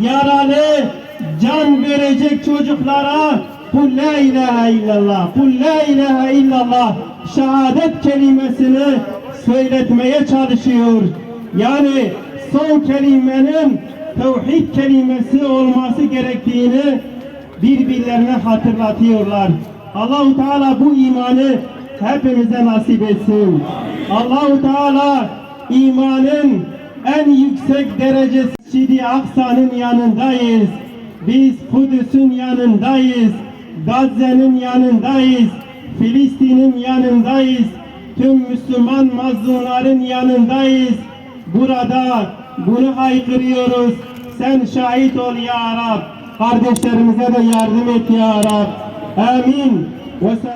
Yaralı, can verecek çocuklara Kul la ilahe illallah, kul la ilahe illallah şehadet kelimesini söyletmeye çalışıyor. Yani son kelimenin tevhid kelimesi olması gerektiğini birbirlerine hatırlatıyorlar. Allahu Teala bu imanı hepimize nasip etsin. Allahu Teala imanın en yüksek derecesi Mescid-i Aksa'nın yanındayız. Biz Kudüs'ün yanındayız. Gazze'nin yanındayız. Filistin'in yanındayız. Tüm Müslüman mazlumların yanındayız. Burada bunu haykırıyoruz. Sen şahit ol ya Rab. Kardeşlerimize de yardım et ya Rab. Amin. Ve